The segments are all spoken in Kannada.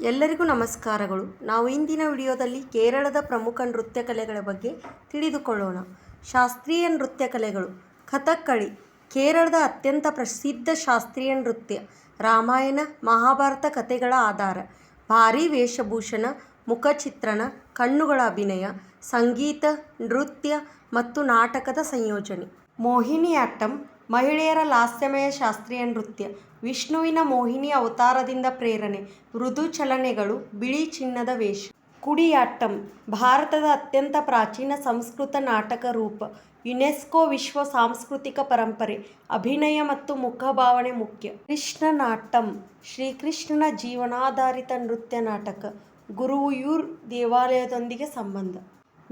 ಎಲ್ಲರಿಗೂ ನಮಸ್ಕಾರಗಳು. ನಾವು ಇಂದಿನ ವಿಡಿಯೋದಲ್ಲಿ ಕೇರಳದ ಪ್ರಮುಖ ನೃತ್ಯ ಕಲೆಗಳ ಬಗ್ಗೆ ತಿಳಿದುಕೊಳ್ಳೋಣ. ಶಾಸ್ತ್ರೀಯ ನೃತ್ಯ ಕಲೆಗಳು. ಕಥಕ್ಕಳಿ. ಕೇರಳದ ಅತ್ಯಂತ ಪ್ರಸಿದ್ಧ ಶಾಸ್ತ್ರೀಯ ನೃತ್ಯ. ರಾಮಾಯಣ, ಮಹಾಭಾರತ ಕಥೆಗಳ ಆಧಾರ. ಭಾರೀ ವೇಷಭೂಷಣ, ಮುಖಚಿತ್ರಣ, ಕಣ್ಣುಗಳ ಅಭಿನಯ, ಸಂಗೀತ, ನೃತ್ಯ ಮತ್ತು ನಾಟಕದ ಸಂಯೋಜನೆ. ಮೋಹಿನಿಯಾಟ್ಟಂ ಮಹಿಳೆಯರ ಲಾಸ್ಯಮಯ ಶಾಸ್ತ್ರೀಯ ನೃತ್ಯ, ವಿಷ್ಣುವಿನ ಮೋಹಿನಿ ಅವತಾರದಿಂದ ಪ್ರೇರಣೆ, ಮೃದು ಚಲನೆಗಳು, ಬಿಳಿ ಚಿನ್ನದ ವೇಷ. ಕುಡಿಯಾಟ್ಟಂ, ಭಾರತದ ಅತ್ಯಂತ ಪ್ರಾಚೀನ ಸಂಸ್ಕೃತ ನಾಟಕ ರೂಪ, ಯುನೆಸ್ಕೋ ವಿಶ್ವ ಸಾಂಸ್ಕೃತಿಕ ಪರಂಪರೆ, ಅಭಿನಯ ಮತ್ತು ಮುಖಭಾವನೆ ಮುಖ್ಯ. ಕೃಷ್ಣನಾಟ್ಟಂ, ಶ್ರೀಕೃಷ್ಣನ ಜೀವನಾಧಾರಿತ ನೃತ್ಯ ನಾಟಕ ಗುರುವುಯೂರ್ ದೇವಾಲಯದೊಂದಿಗೆ ಸಂಬಂಧ.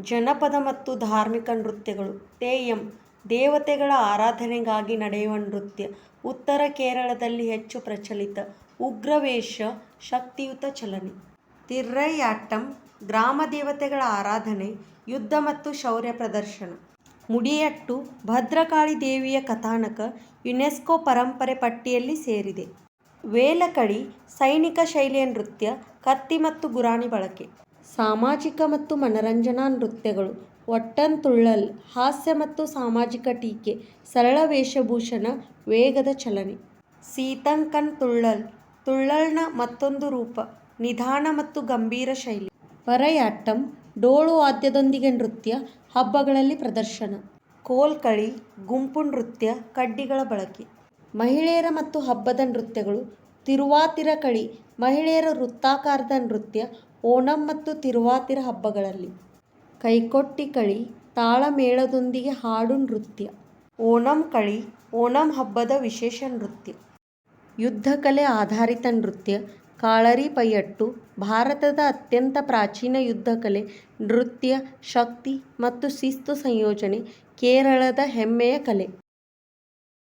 ಜನಪದ ಮತ್ತು ಧಾರ್ಮಿಕ ನೃತ್ಯಗಳು, ತೇಯಂ ದೇವತೆಗಳ ಆರಾಧನೆಗಾಗಿ ನಡೆಯುವ ನೃತ್ಯ. ಉತ್ತರ ಕೇರಳದಲ್ಲಿ ಹೆಚ್ಚು ಪ್ರಚಲಿತ ಉಗ್ರವೇಷ, ಶಕ್ತಿಯುತ ಚಲನೆ. ತಿರ್ರೈಯಾಟ್ಟಂ, ಗ್ರಾಮ ದೇವತೆಗಳ ಆರಾಧನೆ, ಯುದ್ಧ ಮತ್ತು ಶೌರ್ಯ ಪ್ರದರ್ಶನ. ಮುಡಿಯಟ್ಟು, ಭದ್ರಕಾಳಿ ದೇವಿಯ ಕಥಾನಕ ಯುನೆಸ್ಕೋ ಪರಂಪರೆ ಪಟ್ಟಿಯಲ್ಲಿ ಸೇರಿದೆ. ವೇಲಕಡಿ ಸೈನಿಕ ಶೈಲಿಯ ನೃತ್ಯ, ಕತ್ತಿ ಮತ್ತು ಗುರಾಣಿ ಬಳಕೆ. ಸಾಮಾಜಿಕ ಮತ್ತು ಮನರಂಜನಾ ನೃತ್ಯಗಳು ಒಟ್ಟಂತುಳ್ಳಲ್ ಹಾಸ್ಯ ಮತ್ತು ಸಾಮಾಜಿಕ ಟೀಕೆ, ಸರಳ ವೇಷಭೂಷಣ, ವೇಗದ ಚಲನೆ. ಸೀತಂಕನ್ ತುಳ್ಳಲ್ ತುಳ್ಳಲ್ನ ಮತ್ತೊಂದು ರೂಪ, ನಿಧಾನ ಮತ್ತು ಗಂಭೀರ ಶೈಲಿ. ಪರಯಾಟ್ಟಂ, ಡೋಳು ವಾದ್ಯದೊಂದಿಗೆ ನೃತ್ಯ, ಹಬ್ಬಗಳಲ್ಲಿ ಪ್ರದರ್ಶನ. ಕೋಲ್ಕಳಿ, ಗುಂಪು ನೃತ್ಯ, ಕಡ್ಡಿಗಳ ಬಳಕೆ. ಮಹಿಳೆಯರ ಮತ್ತು ಹಬ್ಬದ ನೃತ್ಯಗಳು. ತಿರುವಾತಿರ ಕಳಿ, ಮಹಿಳೆಯರ ವೃತ್ತಾಕಾರದ ನೃತ್ಯ ಓಣಂ ಮತ್ತು ತಿರುವಾತಿರ ಹಬ್ಬಗಳಲ್ಲಿ. ಕೈಕೊಟ್ಟಿ ಕಳಿ, ತಾಳಮೇಳದೊಂದಿಗೆ ಹಾಡು ನೃತ್ಯ. ಓಣಂ ಕಳಿ, ಓಣಂ ಹಬ್ಬದ ವಿಶೇಷ ನೃತ್ಯ. ಯುದ್ಧಕಲೆ ಆಧಾರಿತ ನೃತ್ಯ. ಕಾಳರಿ ಪೈಯಟ್ಟು, ಭಾರತದ ಅತ್ಯಂತ ಪ್ರಾಚೀನ ಯುದ್ಧಕಲೆ. ನೃತ್ಯ, ಶಕ್ತಿ ಮತ್ತು ಶಿಸ್ತು ಸಂಯೋಜನೆ, ಕೇರಳದ ಹೆಮ್ಮೆಯ ಕಲೆ.